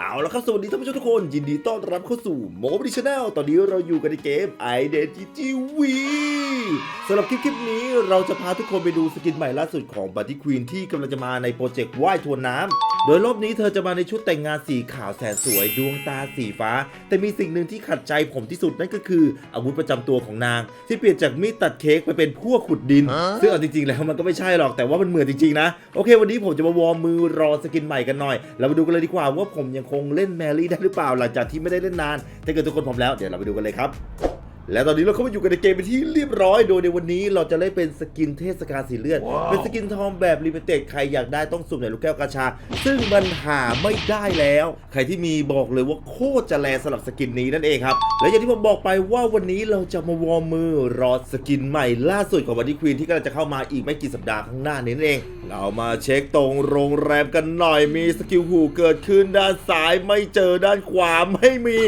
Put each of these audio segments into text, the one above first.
เอาละครับสวัสดีท่านผู้ชมทุกคน ยินดีต้อนรับเข้าสู่โมบิชแนลตอนนี้เราอยู่กันในเกม Identity V สำหรับคลิปคลิปนี้เราจะพาทุกคนไปดูสกินใหม่ล่าสุดของบัตตี้ควีนที่กำลังจะมาในโปรเจกต์ว่ายทวนน้ำโดยรอบนี้เธอจะมาในชุดแต่งงานสีขาวแสนสวยดวงตาสีฟ้า แต่มีสิ่งหนึ่งที่ขัดใจผมที่สุดนั่นก็คือ อาวุธประจำตัวของนาง ที่เปลี่ยนจากมีดตัดเค้กไปเป็นพวกขุดดิน ซึ่งเอาจริงๆแล้วมันก็ไม่ใช่หรอกแต่ว่ามันเหมือนจริงๆนะโอเค วันนี้ผมจะมาวอร์มมือรอสกินใหม่กันหน่อยเราไปดูกันเลยดีกว่าว่าผมยังคงเล่นแมรี่ได้หรือเปล่าหลังจากที่ไม่ได้เล่นนานถ้าเกิดทุกคนพร้อมแล้วเดี๋ยวเราไปดูกันเลยครับ และตอนนี้เราเข้ามาอยู่กันในเกมเป็นที่เรียบร้อย โดยในวันนี้เราจะได้เป็นสกินเทศกาลสีเลือดเป็นสกินทองแบบลิมิเต็ดใครอยากได้ต้องสุ่มในลูกแก้วกาชา ซึ่งมันหาไม่ได้แล้ว ใครที่มีบอกเลยว่าโคตรจะแลสำหรับสกินนี้นั่นเองครับ และอย่างที่ผมบอกไปว่าวันนี้เราจะมาวอร์มมือรอสกินใหม่ล่าสุดของวันที่ควีนที่กำลังจะเข้ามาอีกไม่กี่สัปดาห์ข้างหน้านี้นั่นเอง เรามาเช็คตรงโรงแรมกันหน่อยมีสกิลหูเกิดขึ้นด้านซ้ายไม่เจอด้านขวาไม่มี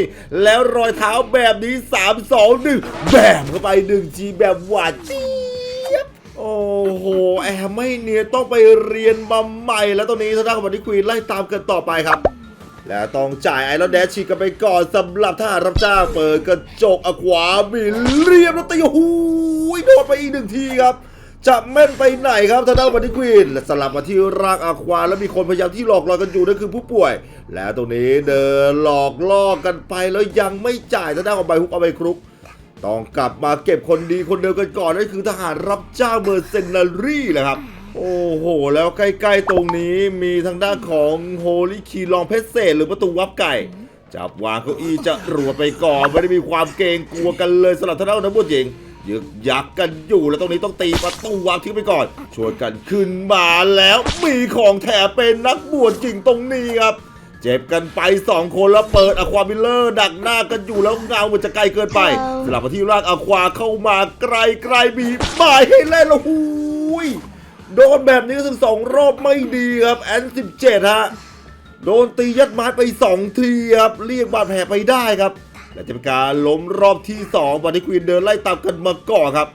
แล้วรอยเท้าแบบนี้3 2 1แบบเข้าไป1ทีแบบหวานเจี๊ยบโอ้โหแอมไม่เนียต้องไปเรียนมาใหม่แล้วตอนนี้ทางด้านของบันทีควีนไล่ตามกันต่อไปครับ และต้องจ่ายไอรอนแดชฉีกกันไปก่อนสำหรับทหารับจ้างเปิดกระจกอขวาบินเรียบแล้วตีหูยโดนไปอีกหนึ่งทีครับจะแม่นไปไหนครับทางด้านบันทีควีนและสลับมาที่ร่างอควาแล้วมีคนพยายามที่หลอกลอกันอยู่นั่นคือผู้ป่วย และตรงนี้เดินหลอกล่อกันไปแล้วยังไม่จ่ายทางด้านของใบฮุกเอาไปครุก ต้องกลับมาเก็บคนดีคนเดิมกันก่อนนั่นคือทหารรับจ้างเมอร์เซนารี่แหละครับ โอ้โห แล้วใกล้ๆตรงนี้มีทางด้านของโฮลิคีลองเพชรเศษหรือประตูวับไก่ จับวางเก้าอี้จะรัวไปก่อน ไม่ได้มีความเกรงกลัวกันเลยสำหรับทางด้านนักบวชหญิงยึกยักกันอยู่แล้วตรงนี้ต้องตีประตูวางทิ้งไปก่อนช่วยกันขึ้นมาแล้วมีของแถมเป็นนักบวชหญิงตรงนี้ครับ เจ็บกันไป 2 คนแล้วเปิดอความิลเลอร์ดักหน้ากันอยู่แล้วเงามันจะไกลเกินไปสลับมาที่ร่างอควาเข้ามาไกลไกลบีบหมายให้เล่นแล้วหูยโดนแบบนี้ถึงสองรอบไม่ดีครับแอนสิบเจ็ดฮะโดนตียัดไม้ไป 2 ทีครับเรียกบาดแผลไปได้ครับ และจะเป็นการล้มรอบที่2วันที่ควีนเดินไล่ตามกันมาก่อนครับ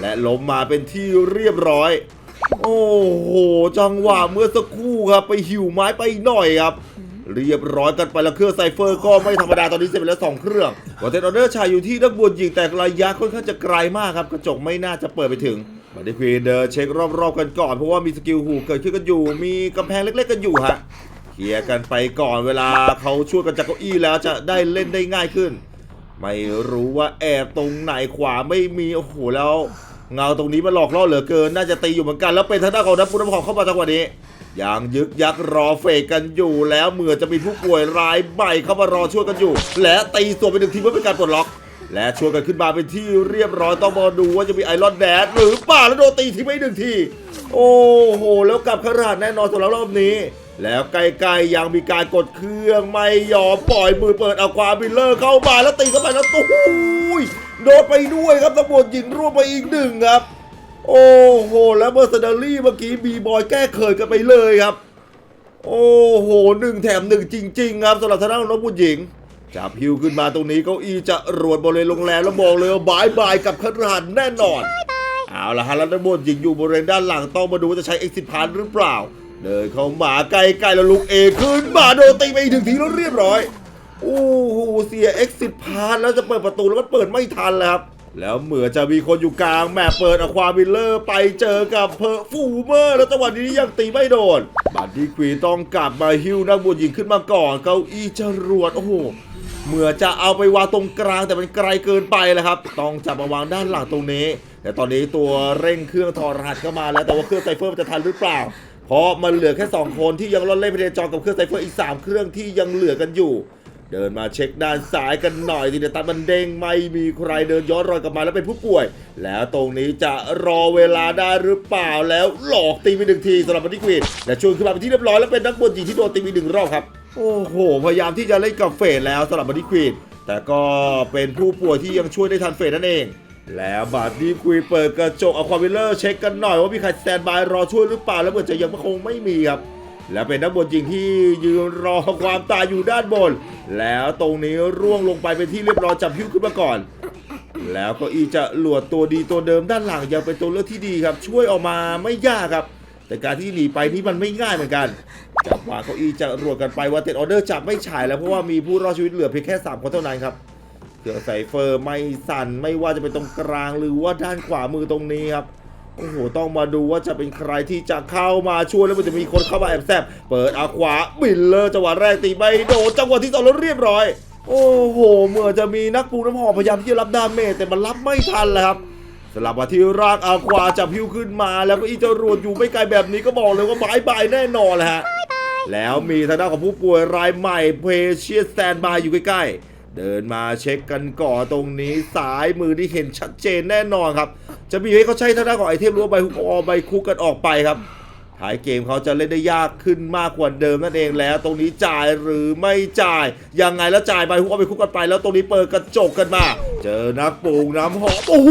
และล้มมาเป็นที่เรียบร้อย โอ้โห จังหวะเมื่อสักครู่ครับ ไปหิวไม้ไปหน่อยครับ เรียบร้อยกันไปแล้วเครื่องไซเฟอร์ก็ไม่ธรรมดาตอนนี้เสร็จไปแล้ว2เครื่องวอเทนออเดอร์ชายอยู่ที่นักบวชหญิงแต่ระยะค่อนข้างจะไกลมากครับกระจกไม่น่าจะเปิดไปถึงบัตตี้ควีนเดินเช็ครอบๆกันก่อนเพราะว่ามีสกิลหูเกิดขึ้นกันอยู่ มีกำแพงเล็กๆกันอยู่ฮะเคลียร์กันไปก่อนเวลาเขาช่วยกันจากเก้าอี้แล้วจะได้เล่นได้ง่ายขึ้น ไม่รู้ว่าแอบตรงไหนขวาไม่มีโอ้โหแล้ว เงาตรงนี้มันหลอกล่อเหลือเกิน น่าจะตีอยู่เหมือนกัน แล้วเป็นทางด้านของนักบุญน้ำหอมเข้ามาจังหวะนี้ยังยึกยักรอเฟกกันอยู่ แล้วเหมือนจะมีผู้ป่วยรายใหม่เข้ามารอช่วยกันอยู่ และตีส่วนไปหนึ่งทีเพื่อเป็นการปลดล็อก และช่วยกันขึ้นมาเป็นที่เรียบร้อยต้องมาดูว่าจะมีไอรอนแดดหรือเปล่าแล้วโดนตีทีไม่หนึ่งที โอ้โห แล้วกลับขนาดแน่นอนสำหรับรอบนี้ แล้วใกล้ๆยังมีการกดเครื่องไม่ยอมปล่อยมือเปิดเอาความบิลเลอร์เข้ามาแล้วตีเข้าไปแล้วตู้ยโดนไปด้วยครับตำรวจหญิงร่วมไปอีกหนึ่งครับ โอ้โห แล้วเมอร์เซนารี่เมื่อกี้บีบอยแก้เขินกันไปเลยครับ โอ้โหหนึ่งแถมหนึ่งจริง ๆ ครับสำหรับทางด้านของน้องผู้หญิงจับฮิวขึ้นมาตรงนี้เก้าอี้จะรวดบริเวณโรงแรมแล้วบอกเลยว่าบายบายกับขนาดแน่นอน เอาละฮะแล้วนักบวชหญิงอยู่บริเวณด้านหลังต้องมาดูว่าจะใช้เอ็กซิพานหรือเปล่า เดินเข้ามาใกล้ๆแล้วลุกเอขึ้นมาโดนตีไปอีกถึงทีแล้วเรียบร้อยโอ้โหเสียเอ็กซิสพานแล้วจะเปิดประตูแล้วมันเปิดไม่ทันแล้วครับแล้วเหมือนจะมีคนอยู่กลางแมปเปิดอควาวิลเลอร์ไปเจอกับเพอร์ฟูเมอร์ แล้วจังหวะนี้ยังตีไม่โดนบัตตี้ควีนต้องกลับมาฮิวนักบวชหญิงขึ้นมาก่อน เก้าอี้จรวดโอ้โหเหมือนจะเอาไปวางตรงกลางแต่มันไกลเกินไปแล้วครับ ต้องจับมาวางด้านหลังตรงนี้ แต่ตอนนี้ตัวเร่งเครื่องถอดรหัสเข้ามาแล้วแต่ว่าเครื่องไซเฟอร์มันจะทันหรือเปล่า เพราะมันเหลือแค่ 2 คนที่ยังรอดเล่นพเดจรกับเครื่องไซเฟอร์อีก 3 เครื่องที่ยังเหลือกันอยู่ เดินมาเช็คด้านซ้ายกันหน่อยทีเดียวตัดมันเด้งไม่มีใครเดินย้อนรอยกลับมาแล้วเป็นผู้ป่วย แล้วตรงนี้จะรอเวลาได้หรือเปล่าแล้วหลอกตีไปหนึ่งทีสำหรับบันที่ควีนและชวนขึ้นมาเป็นที่เรียบร้อยแล้วเป็นนักบอลหญิงที่โดนตีไปหนึ่งรอบครับโอ้โหพยายามที่จะเล่นกับเฟดแล้วสำหรับบันที่ควีนแต่ก็เป็นผู้ป่วยที่ยังช่วยได้ทันเฟดนั่นเอง แล้วบัดดี้ควีนเปิดกระจกเอาความวิลเลอร์เช็คกันหน่อยว่ามีใครสแตนบายรอช่วยหรือเปล่าแล้วเหมือนจะยังคงไม่มีครับ แล้วเป็นนักบอลหญิงที่ยืนรอความตายอยู่ด้านบน แล้วตรงนี้ร่วงลงไปเป็นที่เรียบร้อยจับพิ้วขึ้นมาก่อน แล้วก็อีจะหลวดตัวดีตัวเดิมด้านหลังยังเป็นตัวเลือกที่ดีครับ ช่วยออกมาไม่ยากครับ แต่การที่หนีไปนี่มันไม่ง่ายเหมือนกันจับวาเก้าอี้จะรวดกันไปว่าเต็ดออเดอร์จับไม่ฉายแล้วเพราะว่ามีผู้รอดชีวิตเหลือเพียงแค่3คนเท่านั้นครับ เสืองไซเฟอร์ไม่สั่นไม่ว่าจะเป็นตรงกลางหรือว่าด้านขวามือตรงนี้ครับโอ้โห ต้องมาดูว่าจะเป็นใครที่จะเข้ามาช่วยแล้วมันจะมีคนเข้ามาแอบแซบเปิดอาขวาบินเลอร์จังหวะแรกตีไม่โดนจังหวะที่สองแล้วเรียบร้อย โอ้โหเมื่อจะมีนักปูน้ำหอมพยายามที่จะรับดาเมจแต่มันรับไม่ทันแล้วครับสลับมาที่รากอาควาจับพิวขึ้นมาแล้วก็อีจรวดอยู่ไม่ไกลแบบนี้ก็บอกเลยว่าบายบายแน่นอนแหละฮะแล้วมีทางด้านของผู้ป่วยรายใหม่เพเชียสแตนบายอยู่ใกล้ๆ เดินมาเช็คกันก่อนตรงนี้สายมือที่เห็นชัดเจนแน่นอนครับ จะมีให้เขาใช้ทางด้านของไอเทมหรือว่าใบฮุกออใบคุกกันออกไปครับท้ายเกมเขาจะเล่นได้ยากขึ้นมากกว่าเดิมนั่นเองแล้ว ตรงนี้จ่ายหรือไม่จ่าย ยังไงแล้วจ่ายใบฮุกเอาไปคุกกันไป แล้วตรงนี้เปิดกระจกกันมา เจอนักปลูกน้ำหอมโอ้โห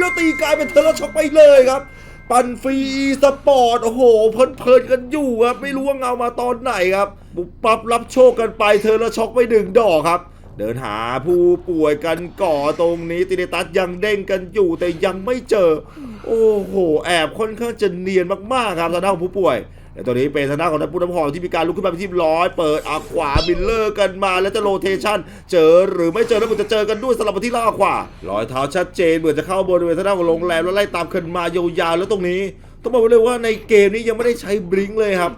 แล้วตีกลายเป็นเทอร์ลช็อกไปเลยครับ ปันฟรีสปอร์ตโอ้โหเพลินๆกันอยู่ครับไม่รู้ว่าเงามาตอนไหนครับบุบปับรับโชคกันไปเธอละช็อกไปหนึ่งดอกครับ เดินหาผู้ป่วยกันก่อตรงนี้ติเนตัสยังเด้งกันอยู่แต่ยังไม่เจอ โอ้โห แอบค่อนข้างจะเนียนมากๆครับทางด้านของผู้ป่วยแต่ตัวนี้เป็นทางด้านของนักบุญน้ำหอมที่มีการลุกขึ้นมาเป็นทีมร้อยเปิดอาขวาบิลเลอร์กันมาแล้วจะโรเทชันเจอหรือไม่เจอแล้วมันจะเจอกันด้วยสลับมาที่ล่างขวารอยเท้าชัดเจนเหมือนจะเข้าบริเวณทางด้านของโรงแรมแล้วไล่ตามกันมายาวๆแล้วตรงนี้ ต้องบอกไว้เลยว่าในเกมนี้ยังไม่ได้ใช้บลิงก์เลยครับ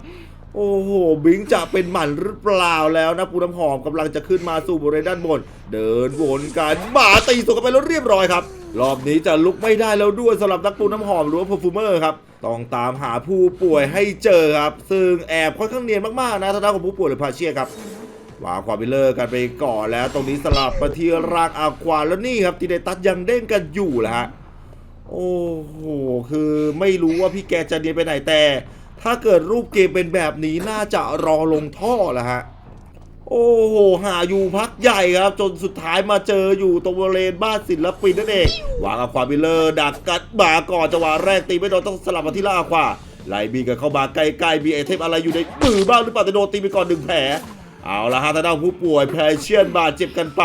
โอ้โห บิงจะเป็นหมันหรือเปล่าแล้วนะปูน้ำหอมกำลังจะขึ้นมาสู่บริเวณด้านบน เดินวนกันหมาตีส่งกันไปแล้วเรียบร้อยครับ รอบนี้จะลุกไม่ได้แล้วด้วยสำหรับนักปูน้ำหอมหรือว่าเพอร์ฟูเมอร์ครับ ต้องตามหาผู้ป่วยให้เจอครับ ซึ่งแอบค่อนข้างเนียนมากๆนะทางด้านของผู้ป่วยหรือพาเชียครับวางความไปเลอร์กันไปก่อนแล้ว ตรงนี้สลับมาที่รากอาควาแล้วนี่ครับตีเดตัสยังเด้งกันอยู่แหละฮะโอ้โหคือไม่รู้ว่าพี่แกจะเดียนไปไหนแต่ ถ้าเกิดรูปเกมเป็นแบบนี้น่าจะรอลงท่อแหละฮะ โอ้โห หาอยู่พักใหญ่ครับ จนสุดท้ายมาเจออยู่ตรงบริเวณบ้านศิลปินนั่นเองวางอาควาบิลเลอร์ดักกัดบาก่อนจังหวะแรกตีไม่โดนต้องสลับมาที่ล่าอาควาไล่บีกันเข้ามาใกล้ๆมีไอเทมอะไรอยู่ในมือบ้างหรือเปล่าแต่โดนตีไปก่อนหนึ่งแผลเอาละฮะทางด้านผู้ป่วยแพเชียนบาดเจ็บกันไป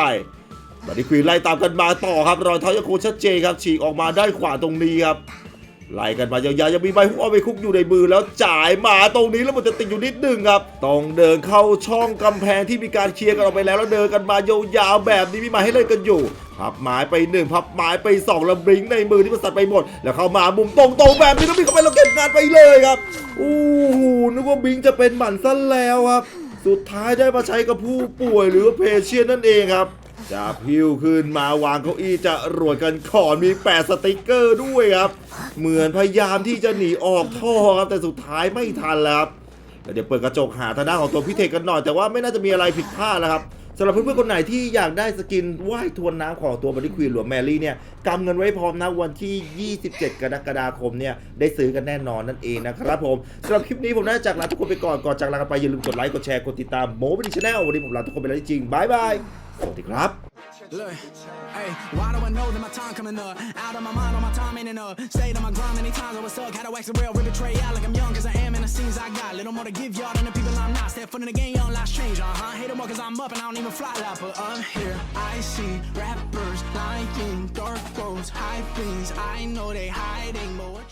บัดดี้ควีนไล่ตามกันมาต่อครับรอยเท้ายังคงชัดเจนครับฉีกออกมาด้านขวาตรงนี้ครับ ไล่กันมายาวๆยังมีใบฮุกเอาไปคุกอยู่ในมือแล้วจ่ายมาตรงนี้แล้วมันจะติดอยู่นิดนึงครับต้องเดินเข้าช่องกำแพงที่มีการเคลียร์กันออกไปแล้วแล้วเดินกันมายาวๆแบบนี้มีมาให้เล่นกันอยู่พับไม้ไปหนึ่งพับไม้ไปสองแล้วบลิงในมือที่มันสัตว์ไปหมด แล้วเข้ามามุมตรงๆแบบนี้แล้วมีเข้าไปแล้วเก็บงานไปเลยครับอู้หูนึกว่าบิงจะเป็นหมันซะแล้วครับ สุดท้ายได้มาใช้กับผู้ป่วยหรือว่าเพเชียนนั่นเองครับจะพิ้วขึ้นมาวางเก้าอี้จะรวดกันก่อนมีแปะสติกเกอร์ด้วยครับ เหมือนพยายามที่จะหนีออกท่อครับแต่สุดท้ายไม่ทันแล้วครับแล้วเดี๋ยวเปิดกระจกหาทางด้านของตัวพิเทคกันหน่อยแต่ว่าไม่น่าจะมีอะไรผิดพลาดแล้วครับสำหรับเพื่อนๆคนไหนที่อยากได้สกินว่ายทวนน้ำของตัวบันดี้ควีนหรือแมรี่เนี่ยกำเงินไว้พร้อมนะวันที่ 27 กรกฎาคมเนี่ยได้ซื้อกันแน่นอนนั่นเองนะครับผมสำหรับคลิปนี้ผมน่าจะจากลาทุกคนไปก่อนก่อนจากลากันไปอย่าลืมกดไลค์กดแชร์กดติดตามโมบันดี้ชาแนลวันนี้ผมลาทุกคนไปแล้วจริงๆบายบายสวัสดีครับ Look, hey, why do I know that my time coming up? Out of my mind, all my time ain't enough. Stayed on my grind many times, I was stuck. Had to wax the real, rip betray out like I'm young, cause I am in the scenes I got. Little more to give y'all than the people I'm not. Step foot in the game, young life's change, uh huh. Hate them more cause I'm up and I don't even fly like, but I'm here. I see rappers lying, dark roads, high things. I know they hiding, but what